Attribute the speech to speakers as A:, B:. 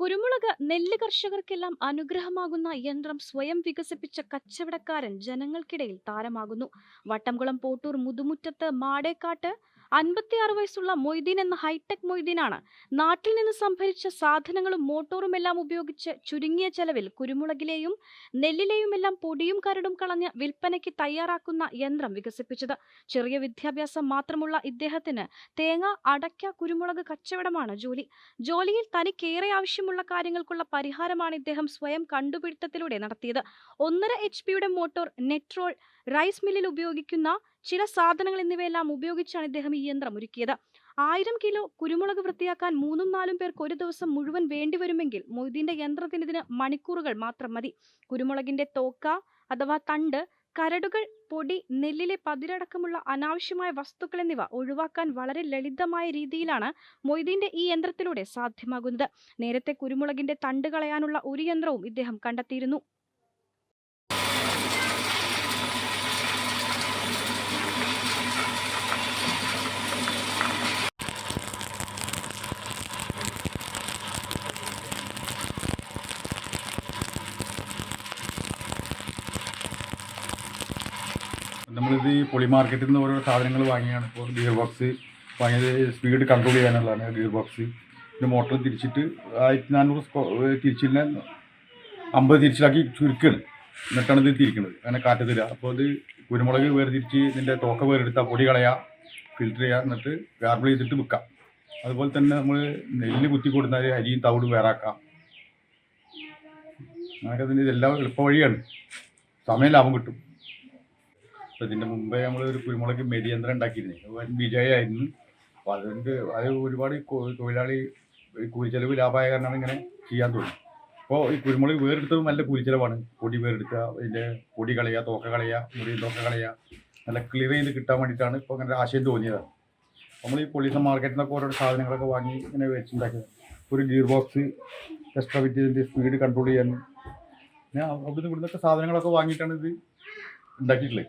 A: കുരുമുളക് നെല്ല് കർഷകർക്കെല്ലാം അനുഗ്രഹമാകുന്ന യന്ത്രം സ്വയം വികസിപ്പിച്ച കച്ചവടക്കാരൻ ജനങ്ങൾക്കിടയിൽ താരമാകുന്നു. വട്ടംകുളം പോട്ടൂർ മുതുമുറ്റത്ത് മാടേക്കാട്ട് അൻപത്തിയാറ് വയസ്സുള്ള മൊയ്തീൻ എന്ന ഹൈടെക് മൊയ്തീനാണ്. നാട്ടിൽ നിന്ന് സംഭരിച്ച സാധനങ്ങളും മോട്ടോറും എല്ലാം ഉപയോഗിച്ച് ചുരുങ്ങിയ ചെലവിൽ കുരുമുളകിലെയും നെല്ലിലെയും എല്ലാം പൊടിയും കരടും കളഞ്ഞ് വിൽപ്പനയ്ക്ക് തയ്യാറാക്കുന്ന യന്ത്രം വികസിപ്പിച്ചത്. ചെറിയ വിദ്യാഭ്യാസം മാത്രമുള്ള ഇദ്ദേഹത്തിന് തേങ്ങ അടയ്ക്ക കുരുമുളക് കച്ചവടമാണ് ജോലി. ജോലിയിൽ തനിക്കേറെ ആവശ്യമുള്ള കാര്യങ്ങൾക്കുള്ള പരിഹാരമാണ് ഇദ്ദേഹം സ്വയം കണ്ടുപിടുത്തത്തിലൂടെ നടത്തിയത്. ഒന്നര എച്ച് പിയുടെ മോട്ടോർ നെട്രോൾ റൈസ് മില്ലിൽ ഉപയോഗിക്കുന്ന ചില സാധനങ്ങൾ എന്നിവയെല്ലാം ഉപയോഗിച്ചാണ് ഇദ്ദേഹം ഈ യന്ത്രം ഒരുക്കിയത്. ആയിരം കിലോ കുരുമുളക് വൃത്തിയാക്കാൻ മൂന്നും നാലും പേർക്ക് ഒരു ദിവസം മുഴുവൻ വേണ്ടിവരുമെങ്കിൽ മൊയ്തീന്റെ യന്ത്രത്തിന് ഇതിന് മണിക്കൂറുകൾ മാത്രം മതി. കുരുമുളകിന്റെ തോക്ക അഥവാ തണ്ട് കരടുകൾ പൊടി നെല്ലിലെ പതിരടക്കമുള്ള അനാവശ്യമായ വസ്തുക്കൾ എന്നിവ ഒഴിവാക്കാൻ വളരെ ലളിതമായ രീതിയിലാണ് മൊയ്തീന്റെ ഈ യന്ത്രത്തിലൂടെ സാധ്യമാകുന്നത്. നേരത്തെ കുരുമുളകിന്റെ തണ്ട് കളയാനുള്ള ഒരു യന്ത്രവും ഇദ്ദേഹം കണ്ടെത്തിയിരുന്നു.
B: നമ്മളിത് പൊളി മാർക്കറ്റിൽ നിന്ന് ഓരോ സാധനങ്ങൾ വാങ്ങിയാണ്. ഇപ്പോൾ ഗിയർ ബോക്സ് വാങ്ങിയത് സ്പീഡ് കൺട്രോൾ ചെയ്യാനുള്ളതാണ് ഗിയർ ബോക്സ് പിന്നെ മോട്ടർ തിരിച്ചിട്ട് ആയിരത്തി നാനൂറ് സ്കോ തിരിച്ചില്ല അമ്പത് തിരിച്ചിലാക്കി ചുരുക്കുകയാണ് എന്നിട്ടാണ് ഇത് തിരിക്കുന്നത്. അങ്ങനെ കാറ്റ് തരിക. അപ്പോൾ ഇത് കുരുമുളക് വേർതിരിച്ച് ഇതിന്റെ തോക്ക വേറെടുത്താൽ പൊടി കളയുക ഫിൽറ്റർ ചെയ്യുക എന്നിട്ട് ഗാർബിൾ ചെയ്തിട്ട് വിൽക്കാം അതുപോലെ തന്നെ നമ്മൾ നെല്ല് കുത്തി കൊടുത്താൽ അരിയും തവിടും വേറാക്കാം. അങ്ങനെയൊക്കെ ഇതിന്റെ ഇതെല്ലാം എളുപ്പ വഴിയാണ് സമയം ലാഭം കിട്ടും. അപ്പോൾ ഇതിന്റെ മുമ്പേ നമ്മൾ ഒരു കുരുമുളക് മെതിയന്ത്രം ഉണ്ടാക്കിയിരുന്നു. വൻ വിജയമായിരുന്നു. അപ്പോൾ അതുകൊണ്ട് അത് ഒരുപാട് തൊഴിലാളി കൂലിച്ചെലവ് ലാഭമായ കാരണമാണ് ഇങ്ങനെ ചെയ്യാൻ തുടങ്ങി. അപ്പോൾ ഈ കുരുമുളക് വേറെടുത്തതും നല്ല കൂലിച്ചെലവാണ്. പൊടി വേറെടുക്കുക അതിന്റെ പൊടി കളയുക തോക്ക കളയുക മുറി തോക്ക കളയുക നല്ല ക്ലിയർ ചെയ്ത് കിട്ടാൻ വേണ്ടിയിട്ടാണ് ഇപ്പോൾ അങ്ങനെ ആശയം തോന്നിയത്. നമ്മൾ ഈ പൊളിസ മാർക്കറ്റിൽ നിന്നൊക്കെ ഓരോ സാധനങ്ങളൊക്കെ വാങ്ങി ഇങ്ങനെ വെച്ചുണ്ടാക്കിയത്. ഒരു ഗിയർ ബോക്സ് എക്സ്ട്രാ വിറ്റ് ഇതിന്റെ സ്പീഡ് കൺട്രോൾ ചെയ്യാൻ. പിന്നെ അവിടുന്ന് ഇവിടുന്നൊക്കെ സാധനങ്ങളൊക്കെ വാങ്ങിയിട്ടാണ് ഇത് ഉണ്ടാക്കിയിട്ടുള്ളത്.